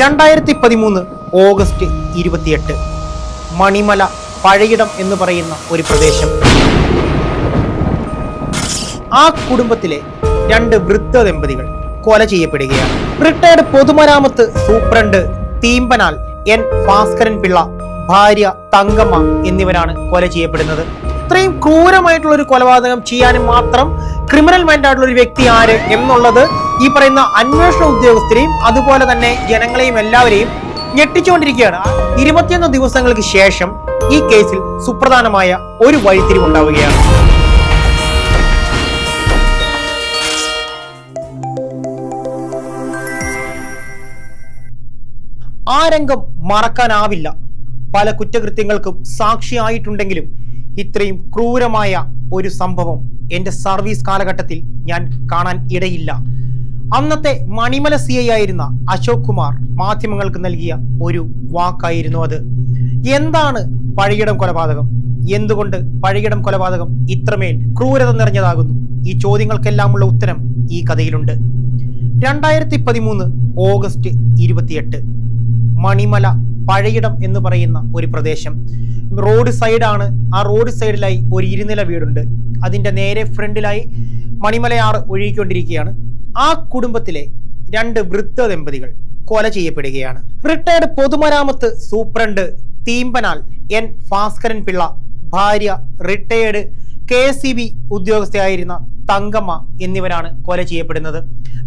രണ്ടായിരത്തി പതിമൂന്ന് ഓഗസ്റ്റ് ഇരുപത്തിയെട്ട്. മണിമല പഴയിടം എന്ന് പറയുന്ന ഒരു പ്രദേശം. ആ കുടുംബത്തിലെ രണ്ട് വൃദ്ധ ദമ്പതികൾ കൊല ചെയ്യപ്പെടുകയാണ്. റിട്ടയർഡ് പൊതുമരാമത്ത് സൂപ്രണ്ട് തീമ്പനാൽ എൻ. ഭാസ്കരൻ പിള്ള ഭാര്യ തങ്കമ്മ എന്നിവരാണ് കൊല ചെയ്യപ്പെടുന്നത്. ഇത്രയും ക്രൂരമായിട്ടുള്ള ഒരു കൊലപാതകം ചെയ്യാനും മാത്രം ക്രിമിനൽ മൈൻഡ് ആയിട്ടുള്ള ഒരു വ്യക്തി ആര് എന്നുള്ളത് ഈ പറയുന്ന അന്വേഷണ ഉദ്യോഗസ്ഥരെയും അതുപോലെ തന്നെ ജനങ്ങളെയും എല്ലാവരെയും ഞെട്ടിച്ചുകൊണ്ടിരിക്കുകയാണ്. ഇരുപത്തിയൊന്ന് ദിവസങ്ങൾക്ക് ശേഷം ഈ കേസിൽ സുപ്രധാനമായ ഒരു വഴിത്തിരിവുണ്ടാവുകയാണ് ആ രംഗം മറക്കാനാവില്ല. പല കുറ്റകൃത്യങ്ങൾക്കും സാക്ഷിയായിട്ടുണ്ടെങ്കിലും ഇത്രയും ക്രൂരമായ ഒരു സംഭവം എന്റെ സർവീസ് കാലഘട്ടത്തിൽ ഞാൻ കാണാൻ ഇടയില്ല. അന്നത്തെ മണിമല സി ഐ ആയിരുന്ന അശോക് കുമാർ മാധ്യമങ്ങൾക്ക് നൽകിയ ഒരു വാക്കായിരുന്നു അത്. എന്താണ് പഴയിടം കൊലപാതകം? എന്തുകൊണ്ട് പഴയിടം കൊലപാതകം ഇത്രമേൽ ക്രൂരത നിറഞ്ഞതാകുന്നു? ഈ ചോദ്യങ്ങൾക്കെല്ലാമുള്ള ഉത്തരം ഈ കഥയിലുണ്ട്. രണ്ടായിരത്തി പതിമൂന്ന് ഓഗസ്റ്റ് ഇരുപത്തിയെട്ട്. മണിമല പഴയിടം എന്ന് പറയുന്ന ഒരു പ്രദേശം. റോഡ് സൈഡാണ്. ആ റോഡ് സൈഡിലായി ഒരു ഇരുനില വീടുണ്ട്. അതിന്റെ നേരെ ഫ്രണ്ടിലായി മണിമലയാറ് ഒഴുകിക്കൊണ്ടിരിക്കുകയാണ്. ആ കുടുംബത്തിലെ രണ്ട് വൃദ്ധ ദമ്പതികൾ കൊല ചെയ്യപ്പെടുകയാണ്. റിട്ടയർഡ് പൊതുമരാമത്ത് സൂപ്രണ്ട് തീമ്പനാൽ എൻ ഭാസ്കരൻ പിള്ള ഭാര്യ retired K S C B ഉദ്യോഗസ്ഥയായിരുന്ന Thankamma എന്നിവരാണ് കൊല ചെയ്യപ്പെടുന്നത്.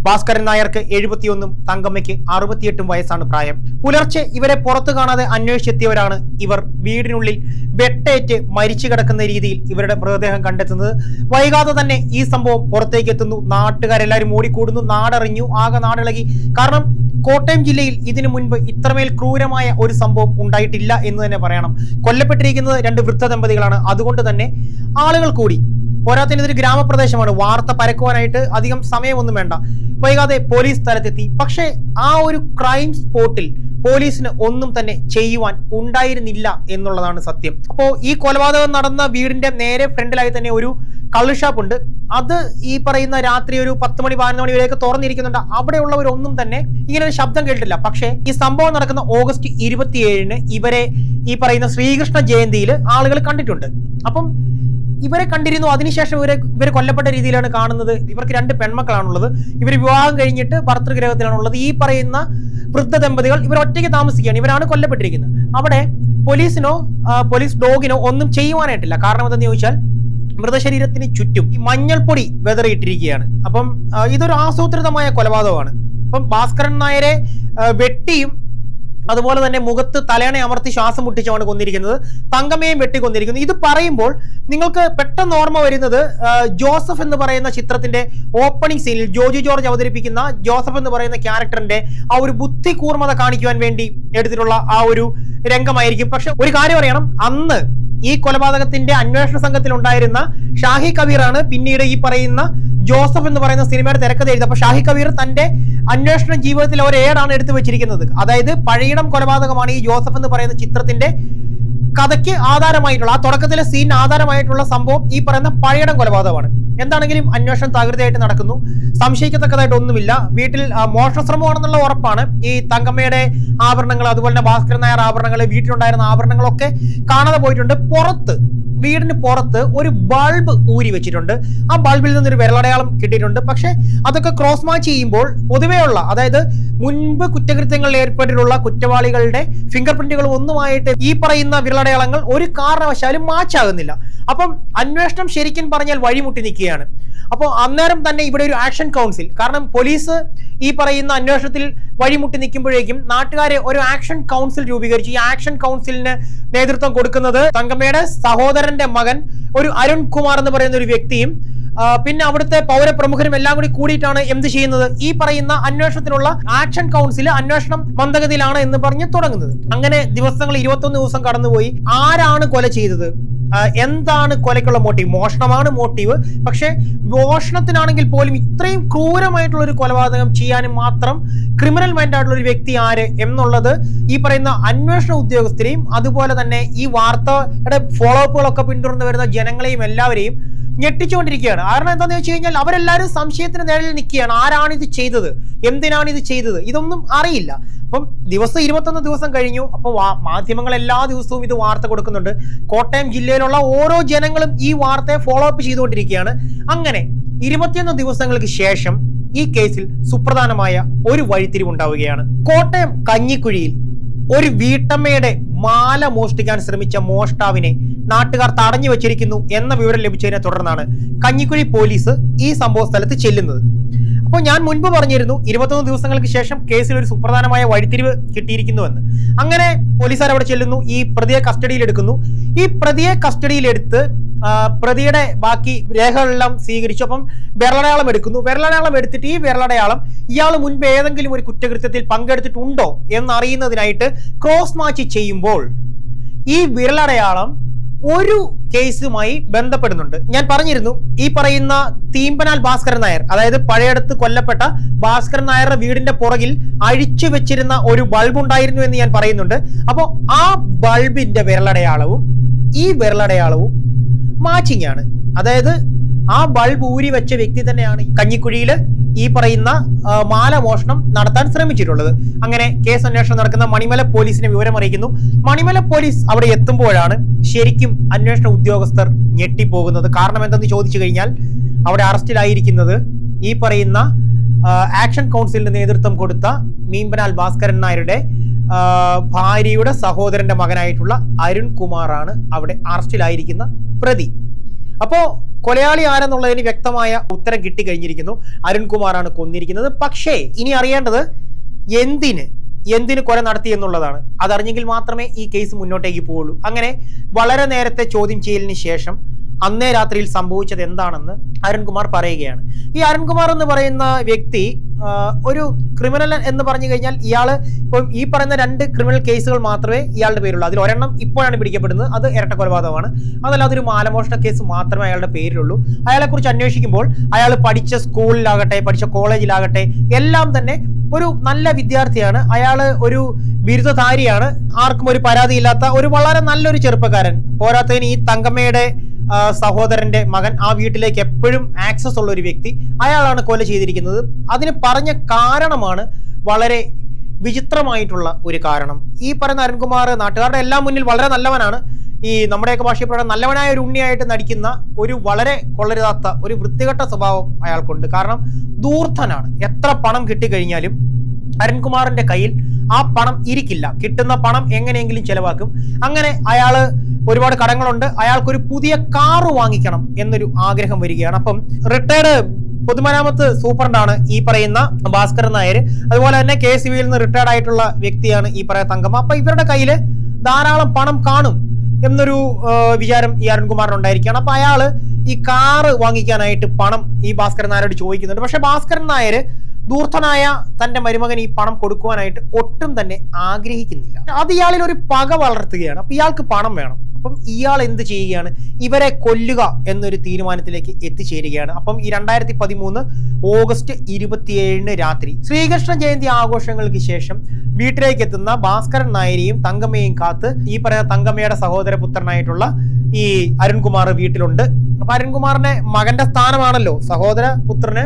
ഭാസ്കരൻ നായർക്ക് എഴുപത്തിയൊന്നും തങ്കമ്മയ്ക്ക് അറുപത്തിയെട്ടും വയസ്സാണ് പ്രായം. പുലർച്ചെ ഇവരെ പുറത്തു കാണാതെ അന്വേഷിച്ചെത്തിയവരാണ് ഇവർ. വീടിനുള്ളിൽ വെട്ടേറ്റ് മരിച്ചു കിടക്കുന്ന രീതിയിൽ ഇവരുടെ മൃതദേഹം കണ്ടെത്തുന്നത്. വൈകാതെ തന്നെ ഈ സംഭവം പുറത്തേക്ക് എത്തുന്നു. നാട്ടുകാരെല്ലാവരും ഓടിക്കൂടുന്നു. നാടറിഞ്ഞു. ആകെ നാടിളകി. കാരണം കോട്ടയം ജില്ലയിൽ ഇതിനു മുൻപ് ഇത്രമേൽ ക്രൂരമായ ഒരു സംഭവം ഉണ്ടായിട്ടില്ല എന്ന് തന്നെ പറയണം. കൊല്ലപ്പെട്ടിരിക്കുന്നത് രണ്ട് വൃദ്ധ ദമ്പതികളാണ് അതുകൊണ്ട് തന്നെ ആളുകൾ കൂടി പോരാത്തതിന് ഇതൊരു ഗ്രാമപ്രദേശമാണ്. വാർത്ത പരക്കുവാനായിട്ട് അധികം സമയമൊന്നും വേണ്ട. വൈകാതെ പോലീസ് സ്ഥലത്തെത്തി. പക്ഷേ ആ ഒരു ക്രൈം സ്പോട്ടിൽ പോലീസിന് ഒന്നും തന്നെ ചെയ്യുവാൻ ഉണ്ടായിരുന്നില്ല എന്നുള്ളതാണ് സത്യം. അപ്പോൾ ഈ കൊലപാതകം നടന്ന വീടിന്റെ നേരെ ഫ്രണ്ടിലായി തന്നെ ഒരു കള്ള് ഷാപ്പ് ഉണ്ട്. അത് ഈ പറയുന്ന രാത്രി ഒരു പത്ത് മണി പതിനൊന്ന് മണി വരെയൊക്കെ തുറന്നിരിക്കുന്നുണ്ട്. അവിടെയുള്ളവരൊന്നും തന്നെ ഇങ്ങനെ ഒരു ശബ്ദം കേട്ടില്ല പക്ഷേ ഈ സംഭവം നടക്കുന്ന ഓഗസ്റ്റ് ഇരുപത്തിയേഴിന് ഇവരെ ഈ പറയുന്ന ശ്രീകൃഷ്ണ ജയന്തിയിൽ ആളുകൾ കണ്ടിട്ടുണ്ട്. അപ്പം ഇവരെ കണ്ടിരുന്നു. അതിനുശേഷം ഇവരെ ഇവർ കൊല്ലപ്പെട്ട രീതിയിലാണ് കാണുന്നത്. ഇവർക്ക് രണ്ട് പെൺമക്കളാണുള്ളത്. ഇവർ വിവാഹം കഴിഞ്ഞിട്ട് ഭർത്തൃഗ്രഹത്തിലാണുള്ളത് ഈ പറയുന്ന വൃദ്ധ ദമ്പതികൾ ഇവർ ഒറ്റയ്ക്ക് താമസിക്കുകയാണ്. ഇവരാണ് കൊല്ലപ്പെട്ടിരിക്കുന്നത്. അവിടെ പോലീസിനോ പോലീസ് ഡോഗിനോ ഒന്നും ചെയ്യുവാനായിട്ടില്ല. കാരണം എന്തെന്ന് ചോദിച്ചാൽ മൃതശരീരത്തിന് ചുറ്റും ഈ മഞ്ഞൾപ്പൊടി വെതറിയിട്ടിരിക്കുകയാണ്. അപ്പം ഇതൊരു ആസൂത്രിതമായ കൊലപാതകമാണ്. അപ്പം ഭാസ്കരൻ നായരെ വെട്ടിയും അതുപോലെ തന്നെ മുഖത്ത് തലയണ അമർത്തി ശ്വാസം മുട്ടിച്ചാണ് കൊന്നിരിക്കുന്നത്. തങ്കമ്മയും വെട്ടിക്കൊന്നിരിക്കുന്നു. ഇത് പറയുമ്പോൾ നിങ്ങൾക്ക് പെട്ടെന്ന് ഓർമ്മ വരുന്നത് ജോസഫ് എന്ന് പറയുന്ന ചിത്രത്തിന്റെ ഓപ്പണിംഗ് സീനിൽ ജോജി ജോർജ് അവതരിപ്പിക്കുന്ന ജോസഫ് എന്ന് പറയുന്ന ക്യാരക്ടറിന്റെ ആ ഒരു ബുദ്ധി കൂർമ്മത കാണിക്കുവാൻ വേണ്ടി എടുത്തിട്ടുള്ള ആ ഒരു രംഗമായിരിക്കും. പക്ഷെ ഒരു കാര്യം അറിയണം. അന്ന് ഈ കൊലപാതകത്തിന്റെ അന്വേഷണ സംഘത്തിൽ ഉണ്ടായിരുന്ന ഷാഹി കബീറാണ് പിന്നീട് ഈ പറയുന്ന ജോസഫ് എന്ന് പറയുന്ന സിനിമയുടെ തിരക്കഥ എഴുതി അപ്പൊ ഷാഹി കബീർ തന്റെ അന്വേഷണ ജീവിതത്തിൽ ഒരു ഏടാണ് എടുത്തു വെച്ചിരിക്കുന്നത്. അതായത് പഴയിടം കൊലപാതകമാണ് ഈ ജോസഫ് എന്ന് പറയുന്ന ചിത്രത്തിന്റെ കഥയ്ക്ക് ആധാരമായിട്ടുള്ള ആ തുടക്കത്തിലെ സീൻ ആധാരമായിട്ടുള്ള സംഭവം ഈ പറയുന്ന പഴയിടം കൊലപാതകമാണ്. എന്താണെങ്കിലും അന്വേഷണം തകൃതിയായിട്ട് നടക്കുന്നു. സംശയിക്കത്തക്കതായിട്ട് ഒന്നുമില്ല. വീട്ടിൽ മോഷണശ്രമമാണെന്നുള്ള മോഷണ ശ്രമമാണെന്നുള്ള ഉറപ്പാണ്. ഈ തങ്കമ്മയുടെ ആഭരണങ്ങൾ അതുപോലെ തന്നെ ഭാസ്കരൻ നായർ ആഭരണങ്ങൾ വീട്ടിലുണ്ടായിരുന്ന ആഭരണങ്ങളൊക്കെ കാണാതെ പോയിട്ടുണ്ട്. പുറത്ത് വീടിന് പുറത്ത് ഒരു ബൾബ് ഊരി വെച്ചിട്ടുണ്ട്. ആ ബൾബിൽ നിന്ന് ഒരു വിരലടയാളം കിട്ടിയിട്ടുണ്ട്. പക്ഷേ അതൊക്കെ ക്രോസ് മാച്ച് ചെയ്യുമ്പോൾ പൊതുവെയുള്ള അതായത് മുൻപ് കുറ്റകൃത്യങ്ങളിൽ ഏർപ്പെട്ടിട്ടുള്ള കുറ്റവാളികളുടെ ഫിംഗർ പ്രിന്റുകൾ ഒന്നുമായിട്ട് ഈ പറയുന്ന വിരലടയാളങ്ങൾ ഒരു കാരണവശാലും മാച്ച് ആകുന്നില്ല. അപ്പം അന്വേഷണം ശരിക്കും പറഞ്ഞാൽ വഴിമുട്ടി നിൽക്കുകയാണ്. അപ്പോൾ അന്നേരം തന്നെ ഇവിടെ ഒരു ആക്ഷൻ കൗൺസിൽ കാരണം പോലീസ് ഈ പറയുന്ന അന്വേഷണത്തിൽ വഴിമുട്ടി നിൽക്കുമ്പോഴേക്കും നാട്ടുകാരെ ഒരു ആക്ഷൻ കൗൺസിൽ രൂപീകരിച്ചു ഈ ആക്ഷൻ കൗൺസിലിന് നേതൃത്വം കൊടുക്കുന്നത് തങ്കമ്മയുടെ സഹോദരന്റെ മകൻ ഒരു അരുൺ കുമാർ എന്ന് പറയുന്ന ഒരു വ്യക്തിയും പിന്നെ അവിടുത്തെ പൗരപ്രമുഖരും എല്ലാം കൂടി കൂടിയിട്ടാണ് എന്ത് ചെയ്യുന്നത്? ഈ പറയുന്ന അന്വേഷണത്തിനുള്ള ആക്ഷൻ കൗൺസിൽ അന്വേഷണം മന്ദഗതിയിലാണ് എന്ന് പറഞ്ഞ് തുടങ്ങുന്നത്. അങ്ങനെ ദിവസങ്ങൾ ഇരുപത്തൊന്ന് ദിവസം കടന്നുപോയി. ആരാണ് കൊല ചെയ്തത്? എന്താണ് കൊലയ്ക്കുള്ള മോട്ടീവ് മോഷണമാണ് മോട്ടീവ് പക്ഷേ മോഷണത്തിനാണെങ്കിൽ പോലും ഇത്രയും ക്രൂരമായിട്ടുള്ള ഒരു കൊലപാതകം ചെയ്യാനും മാത്രം ക്രിമിനൽ മൈൻഡ് ആയിട്ടുള്ള ഒരു വ്യക്തി ആര് എന്നുള്ളത് ഈ പറയുന്ന അന്വേഷണ ഉദ്യോഗസ്ഥരെയും അതുപോലെ തന്നെ ഈ വാർത്തയുടെ ഫോളോ അപ്പുകളൊക്കെ പിന്തുടർന്ന് വരുന്ന ജനങ്ങളെയും എല്ലാവരെയും ഞെട്ടിച്ചുകൊണ്ടിരിക്കുകയാണ്. കാരണം എന്താണെന്ന് വെച്ച് കഴിഞ്ഞാൽ അവരെല്ലാവരും സംശയത്തിന് നിഴലിൽ നിൽക്കുകയാണ്. ആരാണ് ഇത് ചെയ്തത്? എന്തിനാണ് ഇത് ചെയ്തത്? ഇതൊന്നും അറിയില്ല. അപ്പം ദിവസം ഇരുപത്തൊന്ന് ദിവസം കഴിഞ്ഞു. അപ്പോൾ മാധ്യമങ്ങൾ എല്ലാ ദിവസവും ഇത് വാർത്ത കൊടുക്കുന്നുണ്ട്. കോട്ടയം ജില്ലയിലുള്ള ഓരോ ജനങ്ങളും ഈ വാർത്തയെ ഫോളോ അപ്പ് ചെയ്തുകൊണ്ടിരിക്കുകയാണ്. അങ്ങനെ ഇരുപത്തിയൊന്ന് ദിവസങ്ങൾക്ക് ശേഷം ഈ കേസിൽ സുപ്രധാനമായ ഒരു വഴിത്തിരിവുണ്ടാവുകയാണ് കോട്ടയം കഞ്ഞിക്കുഴിയിൽ ഒരു വീട്ടമ്മയുടെ മാല മോഷ്ടിക്കാൻ ശ്രമിച്ച മോഷ്ടാവിനെ നാട്ടുകാർ തടഞ്ഞു വെച്ചിരിക്കുന്നു എന്ന വിവരം ലഭിച്ചതിനെ തുടർന്നാണ് കഞ്ഞിക്കുഴി പോലീസ് ഈ സംഭവ സ്ഥലത്ത് ചെല്ലുന്നത്. അപ്പോൾ ഞാൻ മുൻപ് പറഞ്ഞിരുന്നു ഇരുപത്തൊന്ന് ദിവസങ്ങൾക്ക് ശേഷം കേസിൽ ഒരു സുപ്രധാനമായ വഴിത്തിരിവ് കിട്ടിയിരിക്കുന്നുവെന്ന്. അങ്ങനെ പോലീസുകാർ അവിടെ ചെല്ലുന്നു ഈ പ്രതിയെ കസ്റ്റഡിയിൽ എടുക്കുന്നു ഈ പ്രതിയെ കസ്റ്റഡിയിലെടുത്ത് പ്രതിയുടെ ബാക്കി രേഖകളെല്ലാം സ്വീകരിച്ചു. അപ്പം വിരലടയാളം എടുക്കുന്നു. വിരലടയാളം എടുത്തിട്ട് ഈ വിരലടയാളം ഇയാൾ മുൻപ് ഏതെങ്കിലും ഒരു കുറ്റകൃത്യത്തിൽ പങ്കെടുത്തിട്ടുണ്ടോ എന്നറിയുന്നതിനായിട്ട് ക്രോസ് മാച്ച് ചെയ്യുമ്പോൾ ഈ വിരലടയാളം ഒരു കേസുമായി ബന്ധപ്പെടുന്നുണ്ട്. ഞാൻ പറഞ്ഞിരുന്നു ഈ പറയുന്ന തീമ്പനാൽ ഭാസ്കരൻ നായർ അതായത് പഴയടത്ത് കൊല്ലപ്പെട്ട ഭാസ്കരൻ നായരുടെ വീടിന്റെ പുറകിൽ അഴിച്ചു വെച്ചിരുന്ന ഒരു ബൾബ് ഉണ്ടായിരുന്നു എന്ന് ഞാൻ പറയുന്നുണ്ട്. അപ്പോൾ ആ ബൾബിന്റെ വിരലടയാളവും ഈ വിരലടയാളവും മാച്ചിങ് ആണ് അതായത് ആ ബൾബ് ഊരി വെച്ച വ്യക്തി തന്നെയാണ് കഞ്ഞിക്കുഴിയിൽ ഈ പറയുന്ന മാല മോഷണം നടത്താൻ ശ്രമിച്ചിട്ടുള്ളത്. അങ്ങനെ കേസ് അന്വേഷണം നടക്കുന്ന മണിമല പോലീസിനെ വിവരം അറിയിക്കുന്നു. മണിമല പോലീസ് അവിടെ എത്തുമ്പോഴാണ് ശരിക്കും അന്വേഷണ ഉദ്യോഗസ്ഥർ ഞെട്ടിപ്പോകുന്നത്. കാരണം എന്തെന്ന് ചോദിച്ചു കഴിഞ്ഞാൽ അവിടെ അറസ്റ്റിലായിരിക്കുന്നത് ഈ പറയുന്ന ആക്ഷൻ കൗൺസിലിന് നേതൃത്വം കൊടുത്ത മീമ്പനാൽ ഭാസ്കരൻ നായരുടെ ഭാര്യയുടെ സഹോദരന്റെ മകനായിട്ടുള്ള അരുൺ കുമാറാണ് അവിടെ അറസ്റ്റിലായിരിക്കുന്ന പ്രതി. അപ്പോ കൊലയാളി ആരെന്നുള്ളതിന് വ്യക്തമായ ഉത്തരം കിട്ടിക്കഴിഞ്ഞിരിക്കുന്നു അരുൺകുമാറാണ് കൊന്നിരിക്കുന്നത്. പക്ഷേ ഇനി അറിയേണ്ടത് എന്തിന്? എന്തിന് കൊല നടത്തി എന്നുള്ളതാണ്. അതറിഞ്ഞെങ്കിൽ മാത്രമേ ഈ കേസ് മുന്നോട്ടേക്ക് പോവുള്ളൂ. അങ്ങനെ വളരെ നേരത്തെ ചോദ്യം ചെയ്യലിന് ശേഷം അന്നേ രാത്രിയിൽ സംഭവിച്ചത് എന്താണെന്ന് അരുൺകുമാർ പറയുകയാണ്. ഈ അരുൺകുമാർ എന്ന് പറയുന്ന വ്യക്തി ഒരു ക്രിമിനൽ എന്ന് പറഞ്ഞു കഴിഞ്ഞാൽ ഇയാൾ ഇപ്പം ഈ പറയുന്ന രണ്ട് ക്രിമിനൽ കേസുകൾ മാത്രമേ ഇയാളുടെ പേരുള്ളൂ. അതിൽ ഒരെണ്ണം ഇപ്പോഴാണ് പിടിക്കപ്പെടുന്നത്. അത് ഇരട്ട കൊലപാതകമാണ്. അതല്ലാതെ ഒരു മാലമോഷണ കേസ് മാത്രമേ അയാളുടെ പേരിലുള്ളൂ. അയാളെക്കുറിച്ച് അന്വേഷിക്കുമ്പോൾ അയാൾ പഠിച്ച സ്കൂളിലാകട്ടെ പഠിച്ച കോളേജിലാകട്ടെ എല്ലാം തന്നെ ഒരു നല്ല വിദ്യാർത്ഥിയാണ്. അയാൾ ഒരു ബിരുദധാരിയാണ്. ആർക്കും ഒരു പരാതിയില്ലാത്ത ഒരു വളരെ നല്ലൊരു ചെറുപ്പക്കാരൻ. പോരാത്തതിന് ഈ തങ്കമ്മയുടെ സഹോദരന്റെ മകൻ ആ വീട്ടിലേക്ക് എപ്പോഴും ആക്സസ് ഉള്ള ഒരു വ്യക്തി. അയാളാണ് കൊല ചെയ്തിരിക്കുന്നത്. അതിന് പറഞ്ഞ കാരണമാണ് വളരെ വിചിത്രമായിട്ടുള്ള ഒരു കാരണം. ഈ പറയുന്ന അരുൺകുമാർ നാട്ടുകാരുടെ എല്ലാം മുന്നിൽ വളരെ നല്ലവനാണ്. ഈ നമ്മുടെയൊക്കെ ഭാഷയിൽ പറയുന്ന നല്ലവനായ ഒരു ഉണ്ണിയായിട്ട് നടിക്കുന്ന ഒരു വളരെ കൊള്ളരുതാത്ത ഒരു വൃത്തികെട്ട സ്വഭാവം അയാൾക്കുണ്ട്. കാരണം ദൂർത്തനാണ് എത്ര പണം കിട്ടിക്കഴിഞ്ഞാലും അരുൺകുമാറിന്റെ കയ്യിൽ ആ പണം ഇരിക്കില്ല. കിട്ടുന്ന പണം എങ്ങനെയെങ്കിലും ചെലവാക്കും. അങ്ങനെ അയാൾ ഒരുപാട് കടങ്ങളുണ്ട്. അയാൾക്കൊരു പുതിയ കാറ് വാങ്ങിക്കണം എന്നൊരു ആഗ്രഹം വരികയാണ്. അപ്പം റിട്ടയർഡ് പൊതുമരാമത്ത് സൂപ്രണ്ടാണ് ഈ പറയുന്ന ഭാസ്കരൻ നായർ. അതുപോലെ തന്നെ കെ സി വിയിൽ നിന്ന് റിട്ടയർഡ് ആയിട്ടുള്ള വ്യക്തിയാണ് ഈ പറയുന്ന തങ്കം അപ്പൊ ഇവരുടെ കയ്യിൽ ധാരാളം പണം കാണും എന്നൊരു വിചാരം ഈ അരുൺകുമാറിന് ഉണ്ടായിരിക്കുകയാണ് അപ്പൊ അയാൾ ഈ കാറ് വാങ്ങിക്കാനായിട്ട് പണം ഈ ഭാസ്കരൻ നായരോട് ചോദിക്കുന്നുണ്ട്. പക്ഷെ ഭാസ്കരൻ നായർ ദൂർത്തനായ തന്റെ മരുമകൻ ഈ പണം കൊടുക്കുവാനായിട്ട് ഒട്ടും തന്നെ ആഗ്രഹിക്കുന്നില്ല. അത് ഇയാളിൽ ഒരു പക വളർത്തുകയാണ്. അപ്പൊ ഇയാൾക്ക് പണം വേണം. അപ്പം ഇയാൾ എന്ത് ചെയ്യുകയാണ്? ഇവരെ കൊല്ലുക എന്നൊരു തീരുമാനത്തിലേക്ക് എത്തിച്ചേരുകയാണ്. അപ്പം ഈ രണ്ടായിരത്തി പതിമൂന്ന് ഓഗസ്റ്റ് ഇരുപത്തിയേഴിന് രാത്രി ശ്രീകൃഷ്ണ ജയന്തി ആഘോഷങ്ങൾക്ക് ശേഷം വീട്ടിലേക്ക് എത്തുന്ന ഭാസ്കരൻ നായരെയും തങ്കമ്മയെയും കാത്ത് ഈ പറയുന്ന തങ്കമ്മയുടെ സഹോദര പുത്രനായിട്ടുള്ള ഈ അരുൺകുമാർ വീട്ടിലുണ്ട്. അപ്പൊ അരുൺകുമാറിന്റെ മകന്റെ സ്ഥാനമാണല്ലോ സഹോദര പുത്രന്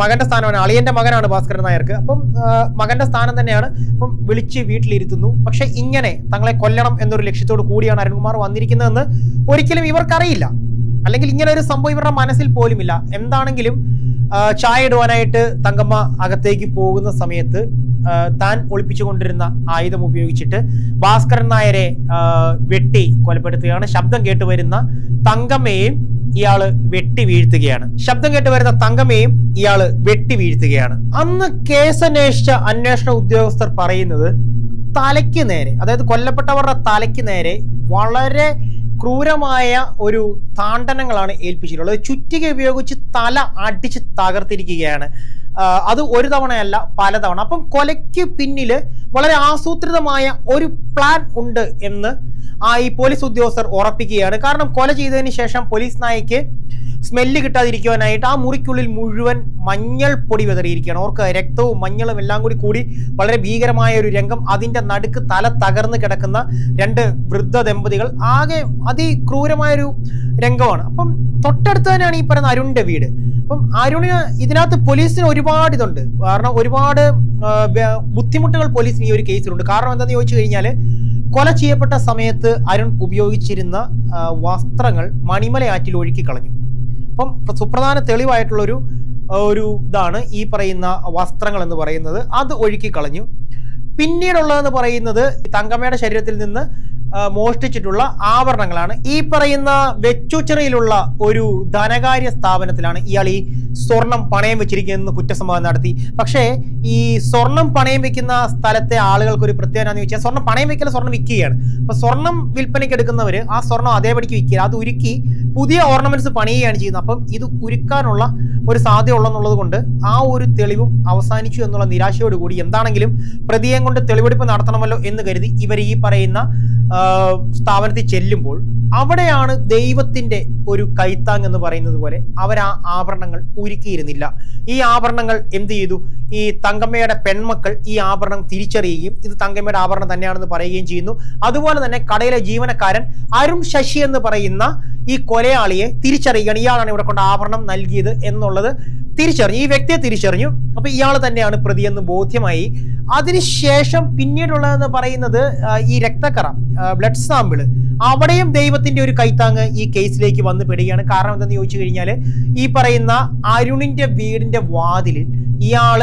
മകന്റെ സ്ഥാനമാണ്. അളിയന്റെ മകനാണ് ഭാസ്കരൻ നായർക്ക്. അപ്പം മകന്റെ സ്ഥാനം തന്നെയാണ് അപ്പം വിളിച്ച് വീട്ടിലിരുത്തുന്നു. പക്ഷെ ഇങ്ങനെ തങ്ങളെ കൊല്ലണം എന്നൊരു ലക്ഷ്യത്തോട് കൂടിയാണ് അരുൺകുമാർ വന്നിരിക്കുന്നതെന്ന് ഒരിക്കലും ഇവർക്കറിയില്ല. അല്ലെങ്കിൽ ഇങ്ങനെ ഒരു സംഭവം ഇവരുടെ മനസ്സിൽ പോലുമില്ല. എന്താണെങ്കിലും ചായ ഇടുവാനായിട്ട് തങ്കമ്മ അകത്തേക്ക് പോകുന്ന സമയത്ത് താൻ ഒളിപ്പിച്ചുകൊണ്ടിരുന്ന ആയുധം ഉപയോഗിച്ചിട്ട് ഭാസ്കരൻ നായരെ വെട്ടി കൊലപ്പെടുത്തുകയാണ്. ശബ്ദം കേട്ടുവരുന്ന തങ്കമ്മയെയും ഇയാൾ വെട്ടി വീഴ്ത്തുകയാണ്. ശബ്ദം കേട്ട് വരുന്ന തങ്കമ്മയും ഇയാൾ വെട്ടി വീഴ്ത്തുകയാണ്. അന്ന് കേസ് അന്വേഷിച്ച അന്വേഷണ ഉദ്യോഗസ്ഥർ പറയുന്നത് തലയ്ക്ക് നേരെ അതായത് കൊല്ലപ്പെട്ടവരുടെ തലയ്ക്ക് നേരെ വളരെ ക്രൂരമായ ഒരു താണ്ടനങ്ങളാണ് ഏൽപ്പിച്ചിട്ടുള്ളത്. ചുറ്റിക ഉപയോഗിച്ച് തല അടിച്ച് തകർത്തിരിക്കുകയാണ്. അത് ഒരു തവണയല്ല പലതവണ. അപ്പം കൊലയ്ക്ക് പിന്നിൽ വളരെ ആസൂത്രിതമായ ഒരു പ്ലാൻ ഉണ്ട് എന്ന് ആ ഈ പോലീസ് ഉദ്യോഗസ്ഥർ ഉറപ്പിക്കുകയാണ്. കാരണം കൊല ചെയ്തതിന് ശേഷം പോലീസ് നായക്ക് സ്മെല്ല് കിട്ടാതിരിക്കുവാനായിട്ട് ആ മുറിക്കുള്ളിൽ മുഴുവൻ മഞ്ഞൾ പൊടി വിതറിയിരിക്കുകയാണ്. ഓർക്ക് രക്തവും മഞ്ഞളും എല്ലാം കൂടി കൂടി വളരെ ഭീകരമായ ഒരു രംഗം. അതിന്റെ നടുക്ക് തല തകർന്ന് കിടക്കുന്ന രണ്ട് വൃദ്ധ ദമ്പതികൾ ആകെ അതിക്രൂരമായൊരു രംഗമാണ്. അപ്പം തൊട്ടടുത്ത് തന്നെയാണ് ഈ പറയുന്ന അരുണിന്റെ വീട്. അപ്പം അരുണിന് ഇതിനകത്ത് പോലീസിന് ഒരുപാട് ഇതുണ്ട്. കാരണം ഒരുപാട് ബുദ്ധിമുട്ടുകൾ പോലീസിന് ഈ ഒരു കേസിലുണ്ട്. കാരണം എന്താണെന്ന് ചോദിച്ചു കഴിഞ്ഞാൽ കൊല ചെയ്യപ്പെട്ട സമയത്ത് അരുൺ ഉപയോഗിച്ചിരുന്ന വസ്ത്രങ്ങൾ മണിമലയാറ്റിൽ ഒഴുക്കി കളഞ്ഞു. അപ്പം സുപ്രധാന തെളിവായിട്ടുള്ളൊരു ഒരു ഇതാണ് ഈ പറയുന്ന വസ്ത്രങ്ങൾ എന്ന് പറയുന്നത്. അത് ഒഴുക്കി കളഞ്ഞു. പിന്നീടുള്ളതെന്ന് പറയുന്നത് തങ്കമ്മയുടെ ശരീരത്തിൽ നിന്ന് മോഷ്ടിച്ചിട്ടുള്ള ആഭരണങ്ങളാണ് ഈ പറയുന്ന വെച്ചുച്ചിറയിലുള്ള ഒരു ധനകാര്യ സ്ഥാപനത്തിലാണ് ഇയാൾ ഈ സ്വർണം പണയം വെച്ചിരിക്കുന്നതെന്ന് കുറ്റസമ്മതം നടത്തി. പക്ഷേ ഈ സ്വർണം പണയം വെക്കുന്ന സ്ഥലത്തെ ആളുകൾക്ക് ഒരു പ്രത്യേകത എന്ന് വെച്ചാൽ സ്വർണം പണയം വെക്കല സ്വർണം വിൽക്കുകയാണ്. അപ്പൊ സ്വർണം വിൽപ്പനയ്ക്ക് എടുക്കുന്നവർ ആ സ്വർണം അതേപടിക്ക് വിൽക്കുക അത് ഉരുക്കി പുതിയ ഓർണമെന്റ്സ് പണിയുകയാണ് ചെയ്യുന്നത്. അപ്പം ഇത് ഉരുക്കാനുള്ള ഒരു സാധ്യത ഉള്ളെന്നുള്ളത് കൊണ്ട് ആ ഒരു തെളിവും അവസാനിച്ചു എന്നുള്ള നിരാശയോടുകൂടി എന്താണെങ്കിലും പ്രതിയെ കൊണ്ട് തെളിവെടുപ്പ് നടത്തണമല്ലോ എന്ന് കരുതി ഇവർ ഈ പറയുന്ന സ്ഥാപനത്തിൽ ചെല്ലുമ്പോൾ അവിടെയാണ് ദൈവത്തിന്റെ ഒരു കൈത്താങ് എന്ന് പറയുന്നത് പോലെ അവർ ആ ആഭരണങ്ങൾ ഉരുക്കിയിരുന്നില്ല ഈ ആഭരണങ്ങൾ എന്ത് ചെയ്തു? ഈ തങ്കമ്മയുടെ പെൺമക്കൾ ഈ ആഭരണം തിരിച്ചറിയുകയും ഇത് തങ്കമ്മയുടെ ആഭരണം തന്നെയാണെന്ന് പറയുകയും ചെയ്യുന്നു. അതുപോലെ തന്നെ കടയിലെ ജീവനക്കാരൻ അരുൺ ശശി എന്ന് പറയുന്ന ഈ കൊലയാളിയെ തിരിച്ചറിയുകയാണ്. ഇയാളാണ് ഇവിടെ കൊണ്ട് ആഭരണം നൽകിയത് എന്നുള്ളത് തിരിച്ചറിഞ്ഞു. ഈ വ്യക്തിയെ തിരിച്ചറിഞ്ഞു. അപ്പൊ ഇയാൾ തന്നെയാണ് പ്രതിയെന്ന് ബോധ്യമായി. അതിനുശേഷം പിന്നീടുള്ളതെന്ന് പറയുന്നത് ഈ രക്തക്കറ ബ്ലഡ് സാമ്പിൾ അവിടെയും ദൈവത്തിന്റെ ഒരു കൈത്താങ് ഈ കേസിലേക്ക് വന്ന് പെടുകയാണ്. കാരണം എന്തെന്ന് ചോദിച്ചു കഴിഞ്ഞാൽ ഈ പറയുന്ന അരുണിന്റെ വീടിന്റെ വാതിലിൽ ഇയാൾ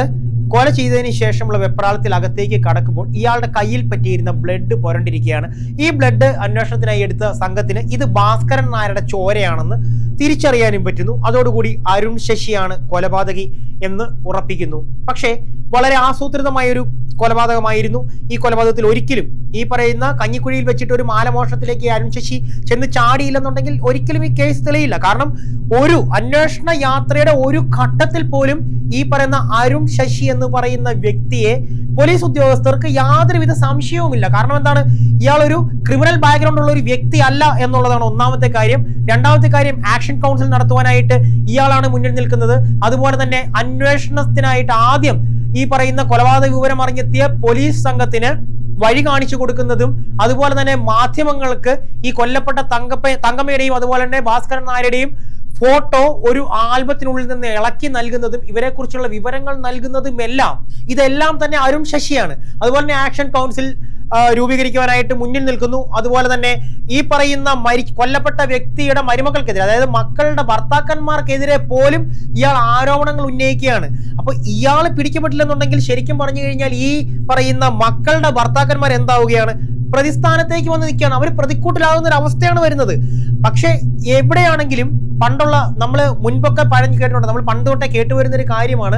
കൊല ചെയ്തതിന് ശേഷമുള്ള വെപ്രാളത്തിൽ അകത്തേക്ക് കടക്കുമ്പോൾ ഇയാളുടെ കയ്യിൽ പറ്റിയിരുന്ന ബ്ലഡ് പുരണ്ടിരിക്കുകയാണ്. ഈ ബ്ലഡ് അന്വേഷണത്തിനായി എടുത്ത സംഘത്തിന് ഇത് ഭാസ്കരൻ നായരുടെ ചോരയാണെന്ന് തിരിച്ചറിയാനും പറ്റുന്നു. അതോടുകൂടി അരുൺ ശശിയാണ് കൊലപാതകി എന്ന് ഉറപ്പിക്കുന്നു. പക്ഷേ വളരെ ആസൂത്രിതമായ ഒരു കൊലപാതകമായിരുന്നു. ഈ കൊലപാതകത്തിൽ ഒരിക്കലും ഈ പറയുന്ന കഞ്ഞിക്കുഴിയിൽ വെച്ചിട്ട് ഒരു മാലമോഷണത്തിലേക്ക് അരുൺ ശശി ചെന്ന് ചാടിയില്ലെന്നുണ്ടെങ്കിൽ ഒരിക്കലും ഈ കേസ് തെളിയില്ല. കാരണം ഒരു അന്വേഷണ യാത്രയുടെ ഒരു ഘട്ടത്തിൽ പോലും ഈ പറയുന്ന അരുൺ ശശി എന്ന് പറയുന്ന വ്യക്തിയെ പോലീസ് ഉദ്യോഗസ്ഥർക്ക് യാതൊരുവിധ സംശയവുമില്ല. കാരണം എന്താണ്? ഇയാൾ ഒരു ക്രിമിനൽ ബാക്ക്ഗ്രൗണ്ട് ഉള്ള ഒരു വ്യക്തി അല്ല എന്നുള്ളതാണ് ഒന്നാമത്തെ കാര്യം. രണ്ടാമത്തെ കാര്യം ആക്ഷൻ കൗൺസിൽ നടത്തുവാനായിട്ട് ഇയാളാണ് മുന്നിൽ നിൽക്കുന്നത്. അതുപോലെ തന്നെ അന്വേഷണത്തിനായിട്ട് ആദ്യം ഈ പറയുന്ന കൊലപാതക വിവരം അറിഞ്ഞെത്തിയ പോലീസ് സംഘത്തിന് വഴി കാണിച്ചു കൊടുക്കുന്നതും അതുപോലെ തന്നെ മാധ്യമങ്ങൾക്ക് ഈ കൊല്ലപ്പെട്ട തങ്കപ്പ തങ്കമ്മയുടെയും അതുപോലെ തന്നെ ഭാസ്കരൻ നായരുടെയും ഫോട്ടോ ഒരു ആൽബത്തിനുള്ളിൽ നിന്ന് ഇളക്കി നൽകുന്നതും ഇവരെക്കുറിച്ചുള്ള വിവരങ്ങൾ നൽകുന്നതും എല്ലാം ഇതെല്ലാം തന്നെ അരുൺ ശശിയാണ്. അതുപോലെ തന്നെ ആക്ഷൻ കൗൺസിൽ രൂപീകരിക്കുവാനായിട്ട് മുന്നിൽ നിൽക്കുന്നു. അതുപോലെ തന്നെ ഈ പറയുന്ന മരി കൊല്ലപ്പെട്ട വ്യക്തിയുടെ മരുമക്കൾക്കെതിരെ അതായത് മക്കളുടെ ഭർത്താക്കന്മാർക്കെതിരെ പോലും ഇയാൾ ആരോപണങ്ങൾ ഉന്നയിക്കുകയാണ്. അപ്പോൾ ഇയാൾ പിടിക്കപ്പെട്ടില്ലെന്നുണ്ടെങ്കിൽ ശരിക്കും പറഞ്ഞു കഴിഞ്ഞാൽ ഈ പറയുന്ന മക്കളുടെ ഭർത്താക്കന്മാർ എന്താവുകയാണ്? പ്രതിസ്ഥാനത്തേക്ക് വന്ന് നിൽക്കുകയാണ്. അവർ പ്രതിക്കൂട്ടിലാകുന്ന ഒരു അവസ്ഥയാണ് വരുന്നത്. പക്ഷേ എവിടെയാണെങ്കിലും പണ്ടുള്ള നമ്മൾ മുൻപൊക്കെ പഴഞ്ഞു കേട്ടിട്ടുണ്ട്. നമ്മൾ പണ്ട് തൊട്ടേ കേട്ടുവരുന്ന ഒരു കാര്യമാണ്.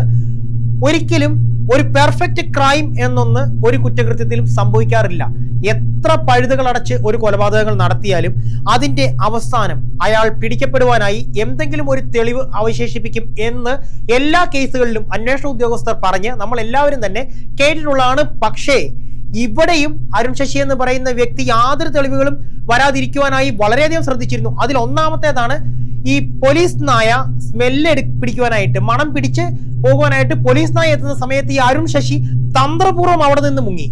ഒരിക്കലും ഒരു പെർഫെക്റ്റ് ക്രൈം എന്നൊന്ന് ഒരു കുറ്റകൃത്യത്തിലും സംഭവിക്കാറില്ല. എത്ര പഴുതുകൾ അടച്ച് ഒരു കൊലപാതകങ്ങൾ നടത്തിയാലും അതിന്റെ അവസാനം അയാൾ പിടിക്കപ്പെടുവാനായി എന്തെങ്കിലും ഒരു തെളിവ് അവശേഷിപ്പിക്കും എന്ന് എല്ലാ കേസുകളിലും അന്വേഷണ ഉദ്യോഗസ്ഥർ പറഞ്ഞ് നമ്മൾ എല്ലാവരും തന്നെ കേട്ടിട്ടുള്ളതാണ്. പക്ഷേ ഇവിടെയും അരുൺ ശശി എന്ന് പറയുന്ന വ്യക്തി യാതൊരു തെളിവുകളും വരാതിരിക്കുവാനായി വളരെയധികം ശ്രദ്ധിച്ചിരുന്നു. അതിൽ ഒന്നാമത്തേതാണ് ഈ പോലീസ് നായ സ്മെല്ല് പിടിക്കുവാനായിട്ട് മണം പിടിച്ച് പോകുവാനായിട്ട് പോലീസ് നായ എത്തുന്ന സമയത്ത് ഈ അരുൺ ശശി തന്ത്രപൂർവം അവിടെ നിന്ന് മുങ്ങി.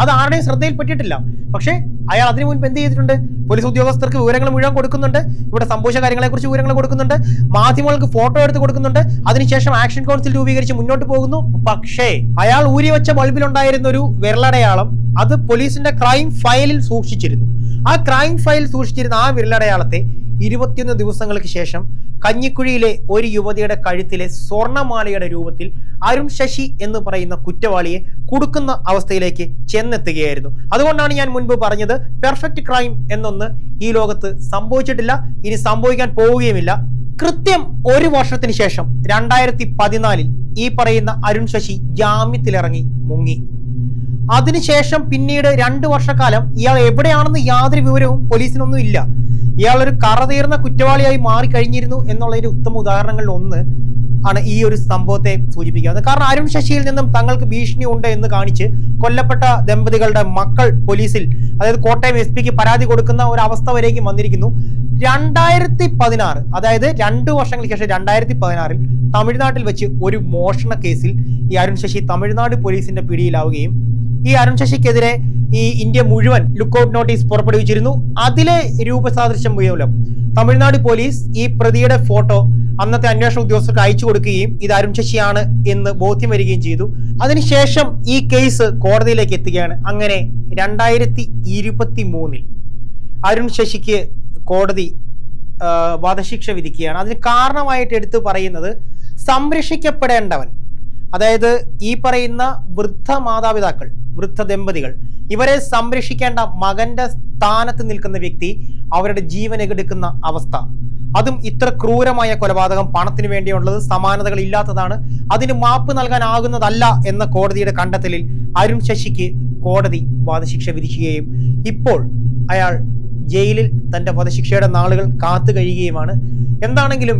അത് ആരുടെയും ശ്രദ്ധയിൽപ്പെട്ടിട്ടില്ല പക്ഷേ അയാൾ അതിനു മുൻപ് എന്ത് ചെയ്തിട്ടുണ്ട്? പോലീസ് ഉദ്യോഗസ്ഥർക്ക് വിവരങ്ങൾ മുഴുവൻ കൊടുക്കുന്നുണ്ട്. ഇവിടെ സംഭവിച്ച കാര്യങ്ങളെക്കുറിച്ച് വിവരങ്ങൾ കൊടുക്കുന്നുണ്ട്. മാധ്യമങ്ങൾക്ക് ഫോട്ടോ എടുത്ത് കൊടുക്കുന്നുണ്ട്. അതിനുശേഷം ആക്ഷൻ കൗൺസിൽ രൂപീകരിച്ച് മുന്നോട്ട് പോകുന്നു. പക്ഷേ അയാൾ ഊരി വെച്ച ബൾബിലുണ്ടായിരുന്ന ഒരു വിരലടയാളം അത് പോലീസിന്റെ ക്രൈം ഫയലിൽ സൂക്ഷിച്ചിരുന്നു. ആ ക്രൈം ഫയൽ സൂക്ഷിച്ചിരുന്ന ആ വിരലടയാളത്തെ ഇരുപത്തിയൊന്ന് ദിവസങ്ങൾക്ക് ശേഷം കഞ്ഞിക്കുഴിയിലെ ഒരു യുവതിയുടെ കഴുത്തിലെ സ്വർണമാലയുടെ രൂപത്തിൽ അരുൺ ശശി എന്ന് പറയുന്ന കുറ്റവാളിയെ കൊടുക്കുന്ന അവസ്ഥയിലേക്ക് ചെന്നെത്തുകയായിരുന്നു. അതുകൊണ്ടാണ് ഞാൻ മുൻപ് പറഞ്ഞത് പെർഫെക്റ്റ് ക്രൈം എന്നൊന്ന് ഈ ലോകത്ത് സംഭവിച്ചിട്ടില്ല. ഇനി സംഭവിക്കാൻ പോവുകയുമില്ല. കൃത്യം ഒരു വർഷത്തിന് ശേഷം രണ്ടായിരത്തി പതിനാലിൽ ഈ പറയുന്ന അരുൺ ശശി ജാമ്യത്തിലിറങ്ങി മുങ്ങി. അതിനുശേഷം പിന്നീട് രണ്ട് വർഷക്കാലം ഇയാൾ എവിടെയാണെന്ന് യാതൊരു വിവരവും പോലീസിനൊന്നും ഇല്ല. ഇയാൾ ഒരു കറതീർന്ന കുറ്റവാളിയായി മാറിക്കഴിഞ്ഞിരുന്നു എന്നുള്ളതിന്റെ ഉത്തമ ഉദാഹരണങ്ങളിൽ ഒന്ന് ആണ് ഈ ഒരു സംഭവത്തെ സൂചിപ്പിക്കുന്നത്. കാരണം അരുൺ ശശിയിൽ നിന്നും തങ്ങൾക്ക് ഭീഷണി ഉണ്ട് എന്ന് കാണിച്ച് കൊല്ലപ്പെട്ട ദമ്പതികളുടെ മക്കൾ പോലീസിൽ അതായത് കോട്ടയം എസ് പിക്ക് പരാതി കൊടുക്കുന്ന ഒരു അവസ്ഥ വരേക്കും വന്നിരിക്കുന്നു. രണ്ടായിരത്തി പതിനാറ് അതായത് രണ്ടു വർഷങ്ങൾക്ക് ശേഷം രണ്ടായിരത്തി പതിനാറിൽ തമിഴ്നാട്ടിൽ വെച്ച് ഒരു മോഷണ കേസിൽ ഈ അരുൺ ശശി തമിഴ്നാട് പോലീസിന്റെ പിടിയിലാവുകയും ഈ അരുൺ ശശിക്കെതിരെ ഈ ഇന്ത്യ മുഴുവൻ ലുക്കൌട്ട് നോട്ടീസ് പുറപ്പെടുവിച്ചിരുന്നു. അതിലെ രൂപസാദൃശ്യം മൂലം തമിഴ്നാട് പോലീസ് ഈ പ്രതിയുടെ ഫോട്ടോ അന്നത്തെ അന്വേഷണ ഉദ്യോഗസ്ഥർക്ക് അയച്ചു കൊടുക്കുകയും ഇത് അരുൺ ശശിയാണ് എന്ന് ബോധ്യം വരികയും ചെയ്തു. അതിനുശേഷം ഈ കേസ് കോടതിയിലേക്ക് എത്തുകയാണ്. അങ്ങനെ രണ്ടായിരത്തി ഇരുപത്തി മൂന്നിൽ അരുൺ ശശിക്ക് കോടതി വധശിക്ഷ വിധിക്കുകയാണ്. അതിന് കാരണമായിട്ട് എടുത്തു പറയുന്നത് സംരക്ഷിക്കപ്പെടേണ്ടവൻ. അതായത് ഈ പറയുന്ന വൃദ്ധ മാതാപിതാക്കൾ വൃദ്ധ ദമ്പതികൾ ഇവരെ സംരക്ഷിക്കേണ്ട മകന്റെ സ്ഥാനത്ത് നിൽക്കുന്ന വ്യക്തി അവരുടെ ജീവൻ എടുക്കുന്ന അവസ്ഥ. അതും ഇത്ര ക്രൂരമായ കൊലപാതകം പണത്തിന് വേണ്ടിയുള്ളത് സമാനതകൾ ഇല്ലാത്തതാണ്. അതിന് മാപ്പ് നൽകാനാകുന്നതല്ല എന്ന കോടതിയുടെ കണ്ടെത്തലിൽ അരുൺ ശശിക്ക് കോടതി വധശിക്ഷ വിധിക്കുകയും ഇപ്പോൾ അയാൾ ജയിലിൽ തന്റെ വധശിക്ഷയുടെ നാളുകൾ കാത്തു കഴിയുകയുമാണ്. എന്താണെങ്കിലും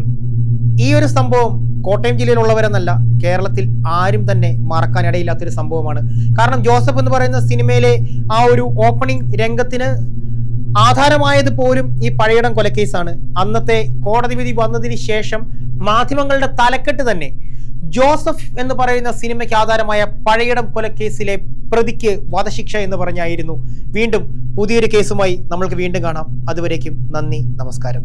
ഈ ഒരു സംഭവം കോട്ടയം ജില്ലയിലുള്ളവരെന്നല്ല കേരളത്തിൽ ആരും തന്നെ മറക്കാൻ ഇടയില്ലാത്തൊരു സംഭവമാണ്. കാരണം ജോസഫ് എന്ന് പറയുന്ന സിനിമയിലെ ആ ഒരു ഓപ്പണിംഗ് രംഗത്തിന് ആധാരമായത് പോലും ഈ പഴയടം കൊലക്കേസാണ് അന്നത്തെ കോടതി വിധി വന്നതിന് ശേഷം മാധ്യമങ്ങളുടെ തലക്കെട്ട് തന്നെ ജോസഫ് എന്ന് പറയുന്ന സിനിമയ്ക്ക് ആധാരമായ പഴയിടം കൊലക്കേസിലെ പ്രതിക്ക് വധശിക്ഷ എന്ന് പറഞ്ഞായിരുന്നു. വീണ്ടും പുതിയൊരു കേസുമായി നമ്മൾക്ക് വീണ്ടും കാണാം. അതുവരേക്കും നന്ദി നമസ്കാരം.